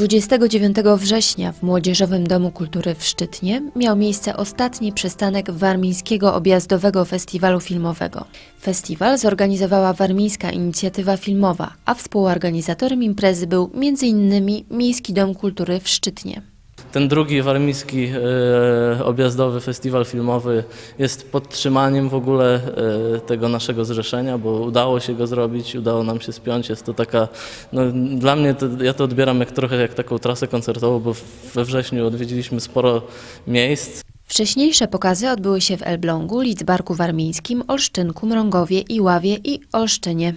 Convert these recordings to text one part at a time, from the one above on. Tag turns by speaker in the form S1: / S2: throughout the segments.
S1: 29 września w Młodzieżowym Domu Kultury w Szczytnie miał miejsce ostatni przystanek Warmińskiego Objazdowego Festiwalu Filmowego. Festiwal zorganizowała Warmińska Inicjatywa Filmowa, a współorganizatorem imprezy był m.in. Miejski Dom Kultury w Szczytnie.
S2: Ten drugi warmiński e, objazdowy festiwal filmowy jest podtrzymaniem w ogóle e, tego naszego zrzeszenia, bo udało się go zrobić, udało nam się spiąć. Jest to taka, no, dla mnie to, ja to odbieram jak trochę jak taką trasę koncertową, bo we wrześniu odwiedziliśmy sporo miejsc.
S1: Wcześniejsze pokazy odbyły się w Elblągu, Lidzbarku Warmińskim, Olsztynku, Mrągowie, Iławie i Olsztynie.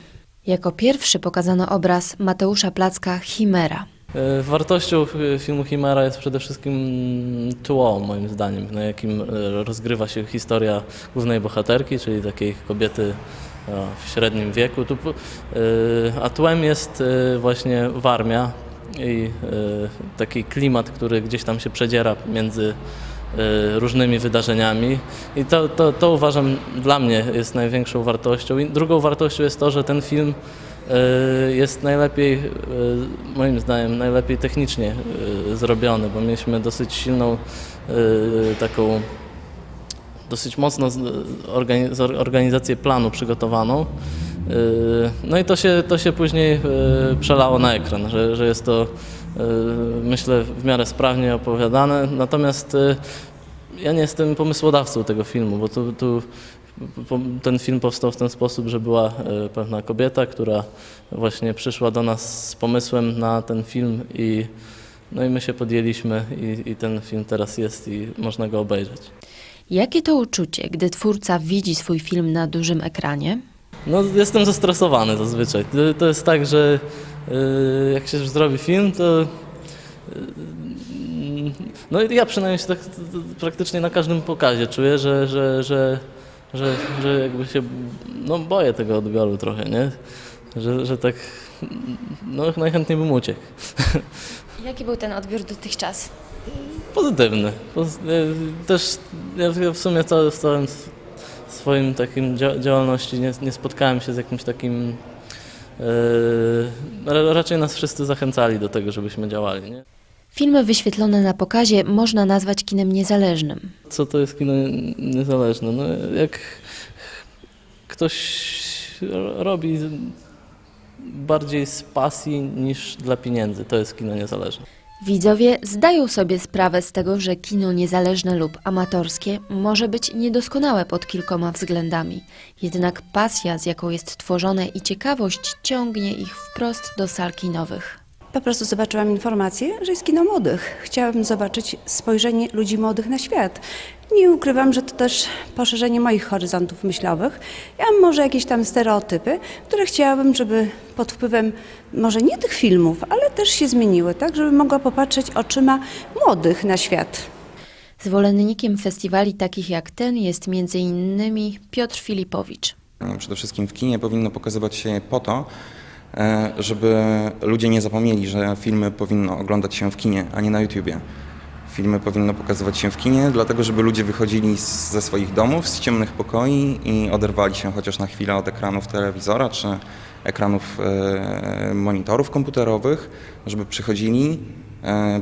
S1: Jako pierwszy pokazano obraz Mateusza Placka Chimera.
S2: E, Wartością e, filmu Chimera jest przede wszystkim tło, moim zdaniem, na jakim e, rozgrywa się historia głównej bohaterki, czyli takiej kobiety o, w średnim wieku. E, a tłem jest e, właśnie Warmia i e, taki klimat, który gdzieś tam się przedziera między e, różnymi wydarzeniami i to, to, to uważam dla mnie jest największą wartością. I drugą wartością jest to, że ten film e, jest najlepiej, e, moim zdaniem, najlepiej technicznie e, zrobiony, bo mieliśmy dosyć silną e, taką, dosyć mocno organizację planu przygotowaną. E, No i to się, to się później e, przelało na ekran, że, że jest to, e, myślę, w miarę sprawnie opowiadane. Natomiast e, ja nie jestem pomysłodawcą tego filmu, bo tu, tu ten film powstał w ten sposób, że była e, pewna kobieta, która właśnie przyszła do nas z pomysłem na ten film i no i my się podjęliśmy i, i ten film teraz jest i można go obejrzeć.
S1: Jakie to uczucie, gdy twórca widzi swój film na dużym ekranie?
S2: No jestem zestresowany zazwyczaj. To, to jest tak, że y, jak się już zrobi film, to y, no i ja przynajmniej się tak praktycznie na każdym pokazie czuję, że, że, że, że, że jakby się no boję tego odbioru trochę, nie? Że, że tak no najchętniej bym uciekł.
S3: Jaki był ten odbiór dotychczas?
S2: Pozytywny. Poz- y, Też ja w sumie cały, w całym swoim takim dzia- działalności nie, nie spotkałem się z jakimś takim. Yy, ra- raczej nas wszyscy zachęcali do tego, żebyśmy działali. Nie?
S1: Filmy wyświetlone na pokazie można nazwać kinem niezależnym.
S2: Co to jest kino niezależne? No, jak ktoś robi bardziej z pasji niż dla pieniędzy, to jest kino niezależne.
S1: Widzowie zdają sobie sprawę z tego, że kino niezależne lub amatorskie może być niedoskonałe pod kilkoma względami. Jednak pasja, z jaką jest tworzone i ciekawość ciągnie ich wprost do sal kinowych.
S4: Po prostu zobaczyłam informację, że jest kino młodych. Chciałabym zobaczyć spojrzenie ludzi młodych na świat. Nie ukrywam, że to też poszerzenie moich horyzontów myślowych. Ja mam może jakieś tam stereotypy, które chciałabym, żeby pod wpływem może nie tych filmów, ale też się zmieniły, tak, żeby mogła popatrzeć oczyma młodych na świat.
S1: Zwolennikiem festiwali takich jak ten jest m.in. Piotr Filipowicz.
S5: Przede wszystkim w kinie powinno pokazywać się po to, żeby ludzie nie zapomnieli, że filmy powinno oglądać się w kinie, a nie na YouTubie. Filmy powinno pokazywać się w kinie, dlatego żeby ludzie wychodzili z, ze swoich domów, z ciemnych pokoi i oderwali się chociaż na chwilę od ekranów telewizora czy ekranów e, monitorów komputerowych, żeby przychodzili e,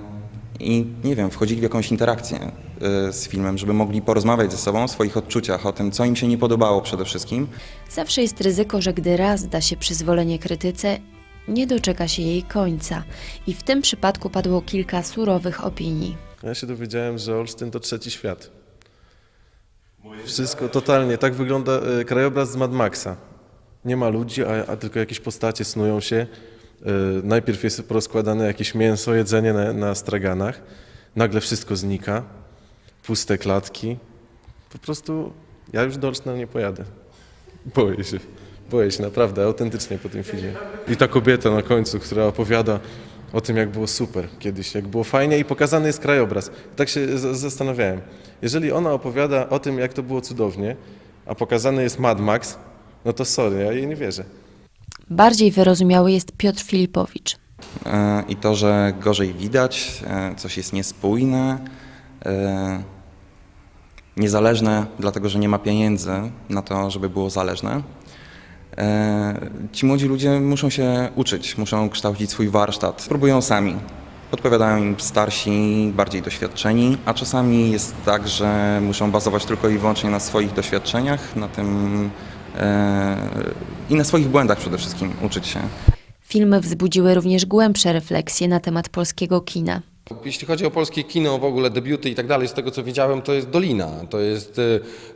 S5: i nie wiem, wchodzili w jakąś interakcję e, z filmem, żeby mogli porozmawiać ze sobą o swoich odczuciach, o tym, co im się nie podobało przede wszystkim.
S1: Zawsze jest ryzyko, że gdy raz da się przyzwolenie krytyce, nie doczeka się jej końca. I w tym przypadku padło kilka surowych opinii.
S6: Ja się dowiedziałem, że Olsztyn to trzeci świat. Wszystko totalnie. Tak wygląda e, krajobraz z Mad Maxa. Nie ma ludzi, a, a tylko jakieś postacie snują się. E, najpierw jest porozkładane jakieś mięso, jedzenie na, na straganach. Nagle wszystko znika. Puste klatki. Po prostu ja już do Olsztyna nie pojadę. Boję się. Boję się naprawdę, autentycznie po tym filmie. I ta kobieta na końcu, która opowiada o tym, jak było super kiedyś, jak było fajnie i pokazany jest krajobraz. Tak się zastanawiałem. Jeżeli ona opowiada o tym, jak to było cudownie, a pokazany jest Mad Max, no to sorry, ja jej nie wierzę.
S1: Bardziej wyrozumiały jest Piotr Filipowicz.
S5: E, i to, że gorzej widać, e, coś jest niespójne, e, niezależne, dlatego że nie ma pieniędzy na to, żeby było zależne. Ci młodzi ludzie muszą się uczyć, muszą kształcić swój warsztat. Próbują sami. Podpowiadają im starsi, bardziej doświadczeni, a czasami jest tak, że muszą bazować tylko i wyłącznie na swoich doświadczeniach, na tym i na swoich błędach przede wszystkim uczyć się.
S1: Filmy wzbudziły również głębsze refleksje na temat polskiego kina.
S7: Jeśli chodzi o polskie kino, w ogóle debiuty i tak dalej, z tego co widziałem, to jest dolina. To jest e,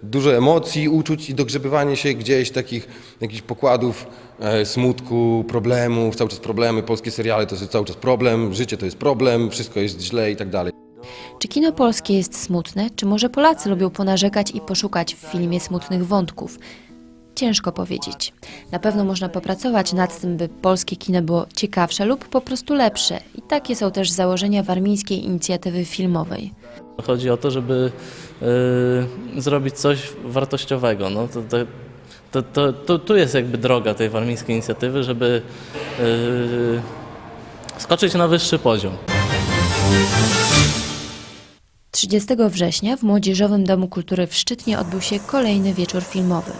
S7: dużo emocji, uczuć i dogrzebywanie się gdzieś takich jakichś pokładów e, smutku, problemów, cały czas problemy. Polskie seriale to jest cały czas problem, życie to jest problem, wszystko jest źle i tak dalej.
S1: Czy kino polskie jest smutne, czy może Polacy lubią ponarzekać i poszukać w filmie smutnych wątków? Ciężko powiedzieć. Na pewno można popracować nad tym, by polskie kino było ciekawsze lub po prostu lepsze. I takie są też założenia warmińskiej inicjatywy filmowej.
S2: Chodzi o to, żeby y, zrobić coś wartościowego. No, to, to, to, to, to, tu jest jakby droga tej warmińskiej inicjatywy, żeby y, skoczyć na wyższy poziom.
S1: 30 września w Młodzieżowym Domu Kultury w Szczytnie odbył się kolejny wieczór filmowy.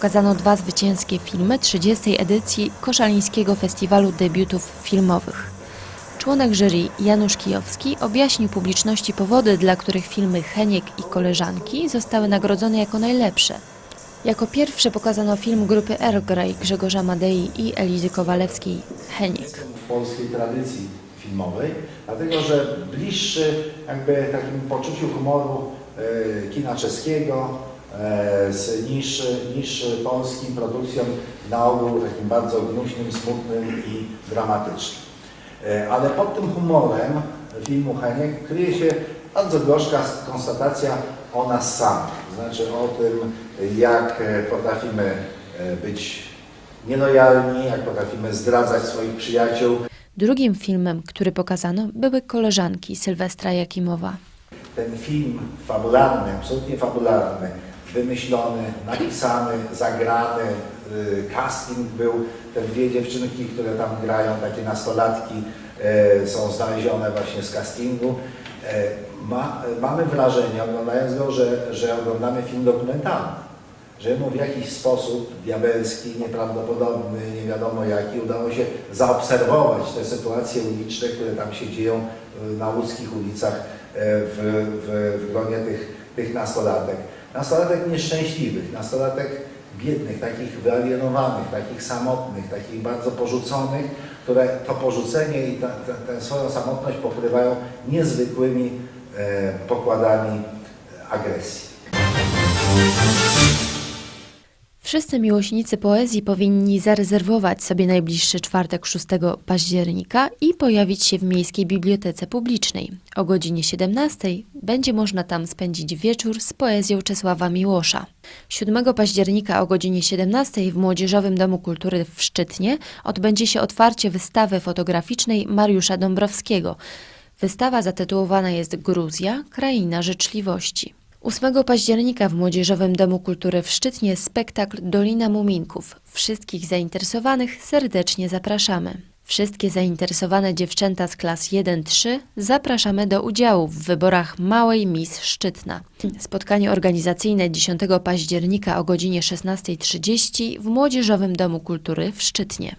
S1: Pokazano dwa zwycięskie filmy 30. edycji Koszalińskiego Festiwalu Debiutów Filmowych. Członek jury Janusz Kijowski objaśnił publiczności powody, dla których filmy Heniek i Koleżanki zostały nagrodzone jako najlepsze. Jako pierwszy pokazano film grupy Earl Grey Grzegorza Madei i Elizy Kowalewskiej Heniek.
S8: w polskiej tradycji filmowej, dlatego że bliższy jakby takim poczuciu humoru e, kina czeskiego niż, niż polskim produkcjom na ogół takim bardzo gnuśnym, smutnym i dramatycznym. E, Ale pod tym humorem filmu Heniek kryje się bardzo gorzka konstatacja o nas samych, to znaczy o tym, jak e, potrafimy e, być nielojalni, jak potrafimy zdradzać swoich przyjaciół,
S1: Drugim filmem, który pokazano, były Koleżanki Sylwestra Jakimowa.
S8: ten film fabularny, absolutnie fabularny, wymyślony, napisany, zagrany, y, casting był, te dwie dziewczynki, które tam grają, takie nastolatki, y, są znalezione właśnie z castingu. Y, Ma, mamy wrażenie, oglądając go, że, że oglądamy film dokumentalny, że mu w jakiś sposób diabelski, nieprawdopodobny, nie wiadomo jaki, udało się zaobserwować te sytuacje uliczne, które tam się dzieją na łódzkich ulicach w, w, w gronie tych, tych nastolatek. Nastolatek nieszczęśliwych, nastolatek biednych, takich wyalienowanych, takich samotnych, takich bardzo porzuconych, które to porzucenie i tę swoją samotność pokrywają niezwykłymi e, pokładami agresji.
S1: Wszyscy miłośnicy poezji powinni zarezerwować sobie najbliższy czwartek 6 października i pojawić się w Miejskiej Bibliotece Publicznej. O godzinie 17 będzie można tam spędzić wieczór z poezją Czesława Miłosza. 7 października o godzinie 17 w Młodzieżowym Domu Kultury w Szczytnie odbędzie się otwarcie wystawy fotograficznej Mariusza Dąbrowskiego. Wystawa zatytułowana jest Gruzja – Kraina Życzliwości. 8 października w Młodzieżowym Domu Kultury w Szczytnie spektakl Dolina Muminków. Wszystkich zainteresowanych serdecznie zapraszamy. Wszystkie zainteresowane dziewczęta z klas 1-3 zapraszamy do udziału w wyborach Małej Miss Szczytna. Spotkanie organizacyjne 10 października o godzinie 16.30 w Młodzieżowym Domu Kultury w Szczytnie.